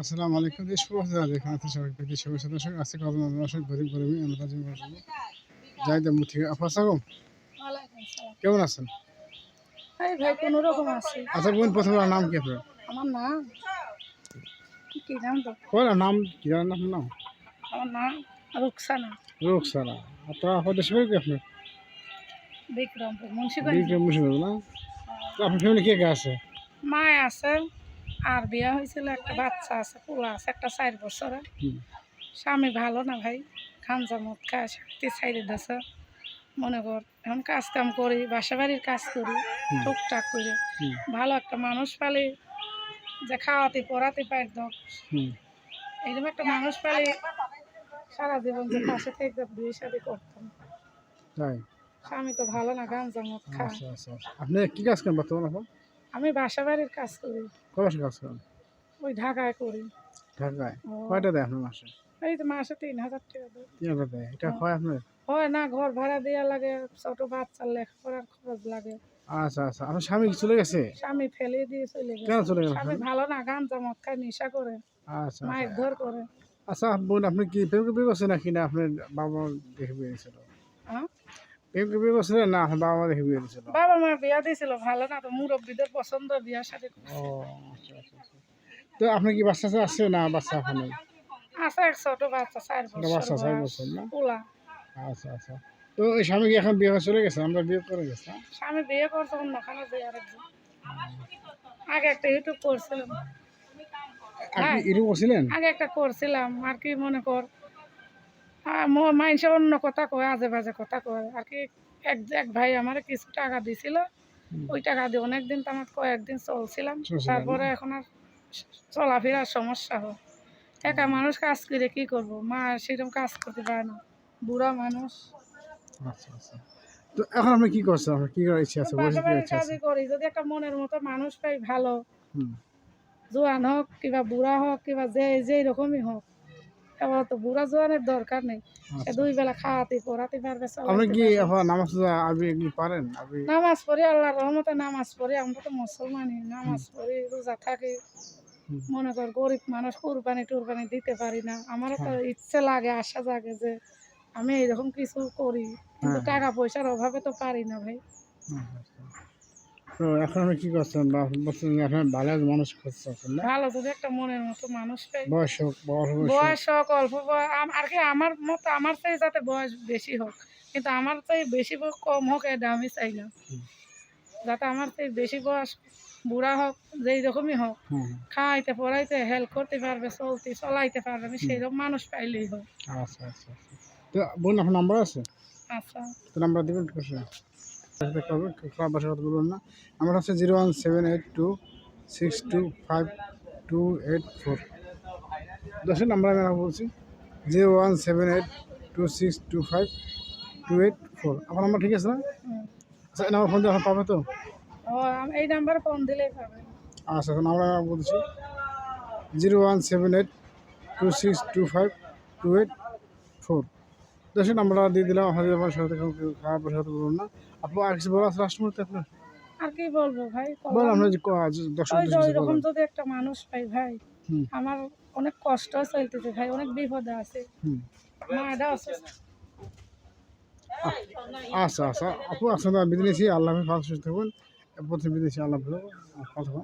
আসসালামু আলাইকুম দেশ প্রবাসী যারা যেখানে আছে সবাই শুভেচ্ছা দর্শক। আজকে কথা দর্শক গরিব গরিবই আমরা তার জন্য যাই দেবো ঠিক আছে আপনার সালাম কেমন আছেন? এই ভাই কোনো রকম আছি। আচ্ছা বোন প্রথমে নাম কি আপনার? আমার নাম কি নাম তো কোন নাম? কি জানেন আপনার নাম? আমার নাম রুকসানা। রোগ সারা আপনার আপনার দেশে কি আপনার? বিক্রমপুর মুন্সিগঞ্জ। বিক্রম মুন্সিগঞ্জ না? আপনার ফ্যামিলি কে কে আছে? মায় আছে আর বিয়া হয়েছিল একটা বাচ্চা আছে পোলা আছে একটা চার বছরের স্বামী ভালো না ভাই খানজা মদ খায় শান্তি ছাইড়ে দিছে। মনে কর এখন কাজ কাম করি বাসা বাড়ির কাজ করি। টুকটাক করে ভালো একটা মানুষ পালে যে খাওয়াতে পড়াতে পারত হুম। এইরকম একটা মানুষ পালি সারা জীবন যে পাশে থেকে বিয়ে শাদি করতাম। তাই? স্বামী তো ভালো না গাঞ্জা মদ খায়। আচ্ছা আচ্ছা আচ্ছা। আপনি কি কাজ করেন বর্তমানে এখন? আমি বাসা বাড়ির কাজ করি। মাসে কাজ করেন? ওই ঢাকায় করি। ঢাকায়? কয়টা দেয় আপনার মাসে? এই তো মাসে তিন হাজার টাকা দেয়। তিন হাজার দেয়? এটা হয় আপনার? হয় না ঘর ভাড়া দেওয়া লাগে ছোট বাচ্চার লেখাপড়ার খরচ লাগে। আচ্ছা আচ্ছা। আপনার স্বামী চলে গেছে? স্বামী ফেলে দিয়ে চলে গেছে। কেন চলে গেল স্বামী ভালো না গাঞ্জা মদ খায় নেশা করে। আচ্ছা মায়ের ধর করে। আচ্ছা বোন আপনি কি প্রেম করছেন নাকি না আপনার বাবা দেখে বিয়ে হ্যাঁ? বিয়ে না বাবা মা দেখে বিয়ে দিয়েছিল। বাবা মা বিয়া দিয়েছিল ভালো না তো মুরব্বীদের পছন্দ ও আচ্ছা আচ্ছা আচ্ছা। তো আপনি কি বাচ্চা আছে না বাচ্চা আছে এক ছোট বাচ্চা চার বাচ্চা বছর না? আচ্ছা আচ্ছা। তো ওই স্বামী কি এখন বিয়ে চলে গেছে? আমরা বিয়ে করে গেছি না? স্বামী বিয়ে করছে অন্যখানে যে আরেকজন আগে একটা ইউটিউব করছিলাম। আপনি এরকম করছিলেন? আগে একটা করছিলাম আর কি মনে কর? মানুষে অন্য কথা কয় আজে বাজে কথা কয়। আর কি এক এক ভাই আমার কিছু টাকা দিছিল। ওই টাকা দিয়ে অনেকদিন তো আমার কয়েকদিন চলছিলাম। তারপরে এখন আর চলাফেরার সমস্যা হয়। একা মানুষ কাজ করে কি করব? মা সেরকম কাজ করতে পারে না। বুড়া মানুষ। আচ্ছা আচ্ছা। তো এখন আপনি কি করছেন? আপনার কি করার ইচ্ছা আছে? বসে কি ইচ্ছা আছে? কাজই করি। যদি একটা মনের মতো মানুষ পাই ভালো। জোয়ান হোক কিংবা বুড়া হোক কিংবা যে যেই রকমই হোক। এবার তো বুড়া জোয়ানের দরকার নেই। আচ্ছা। দুই বেলা খাওয়াতে পড়াতে পারবে আপনি কি নামাজ আপনি পারেন? নামাজ পড়ি আল্লাহর রহমতে নামাজ পড়ি আমরা তো মুসলমানই নামাজ পড়ি রোজা থাকি। মনে কর গরিব মানুষ কুরবানি টুরবানি দিতে পারি না। আমারও তো ইচ্ছে লাগে আশা জাগে যে আমি এরকম কিছু করি। কিন্তু হ্যাঁ। টাকা পয়সার অভাবে তো পারি না ভাই। তো এখন আপনি কি করছেন? বলছেন যে আপনার ভালো মানুষ খুঁজতেছেন না? ভালো যদি একটা মনের মতো মানুষ পাই বয়স হোক অল্প বয়স হোক। অল্প আর কি আমার মতো আমার চাই যাতে বয়স বেশি হোক। কিন্তু আমার চাই বেশি কম হোক এটা আমি চাই না। যাতে আমার চাই বেশি বয়স বুড়া হোক যেই রকমই হোক খাইতে পড়াইতে হেল্প করতে পারবে চলতে চলাইতে পারবে আমি সেইরকম মানুষ পাইলেই হোক। আচ্ছা আচ্ছা আচ্ছা। তো বোন আপনার নাম্বার আছে? আচ্ছা। তো নাম্বার দেবেন বাসার কথা বলবেন না। আমার হচ্ছে zero one seven eight two six two five two eight four. দশের নাম্বার আমি বলছি zero one seven eight two six two five two eight four. আপনার নাম্বার ঠিক আছে না? আচ্ছা এই নাম্বার ফোন দিয়ে পাবে তো? এই নাম্বারে ফোন দিলেই পাবে। আচ্ছা এখন আমরা বলছি zero one seven eight two six two five two eight four. দশের নাম্বারটা দিয়ে দিলাম আপনাদের আমার সাথে খারাপ সাথে বলুন না। আপনি আর কিছু বলা আছে লাস্ট মুহূর্তে আপনার? আর কি বলব ভাই বল আমরা যে দর্শক ওই যে ওই রকম যদি একটা মানুষ পাই ভাই আমার অনেক কষ্ট চলতেছে ভাই অনেক বিপদে আছে। হুম। মায়েরা অসুস্থ আচ্ছা আচ্ছা। আপু আসলে বিদেশি আল্লাহ ভালো সুস্থ থাকবেন। প্রথম বিদেশি আল্লাহ ভালো কথা